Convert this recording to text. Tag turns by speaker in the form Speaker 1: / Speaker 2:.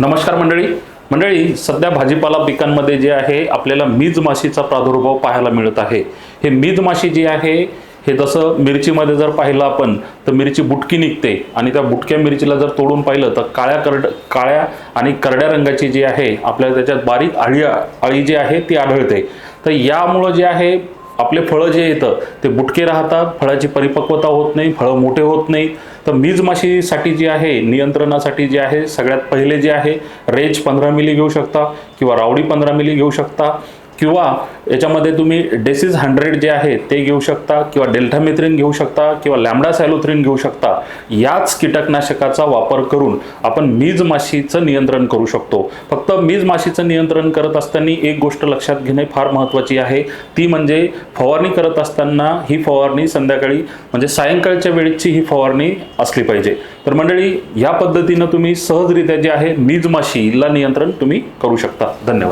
Speaker 1: नमस्कार मंडळी. मंडळी सध्या भाजीपाला पिकांमध्ये जे आहे आपल्याला मीज माशीचा प्रादुर्भाव पाहायला मिळत आहे. हे मीज माशी जी आहे हे जसं मिरचीमध्ये जर पाहिलं आपण तर मिरची बुटकी निघते. आणि त्या बुटक्या मिरचीला जर तोडून पाहिलं तर काळ्या करड काळ्या आणि करड्या रंगाची जी आहे आपल्याला त्याच्यात बारीक आळी आळी जी आहे ती आढळते. तर यामुळं जे आहे आपले फळं जे येतं ते बुटके राहतात. फळाची परिपक्वता होत नाही फळं मोठे होत नाहीत. तर मीजमाशीसाठी जी आहे नियंत्रणासाठी जे आहे सगळ्यात पहिले जे आहे रेज पंधरा मिली घेऊ शकता किंवा रावडी पंधरा मिली घेऊ शकता. किंवा याच्यामध्ये तुम्ही डेसिस हंड्रेड जे आहे ते घेऊ शकता किंवा डेल्टामेथ्रिन घेऊ शकता किंवा लॅमडा सॅलोथ्रिन घेऊ शकता याच कीटकनाशकाचा वापर करून आपण मीज माशीचं नियंत्रण करू शकतो. फक्त मीज माशीचं नियंत्रण करत असताना एक गोष्ट लक्षात घेणे फार महत्त्वाची आहे. ती म्हणजे फवारणी करत असताना ही फवारणी संध्याकाळी म्हणजे सायंकाळच्या वेळेची ही फवारणी असली पाहिजे. तर मंडळी या पद्धतीनं तुम्ही सहजरित्या जे आहे मीज माशीला नियंत्रण तुम्ही करू शकता. धन्यवाद.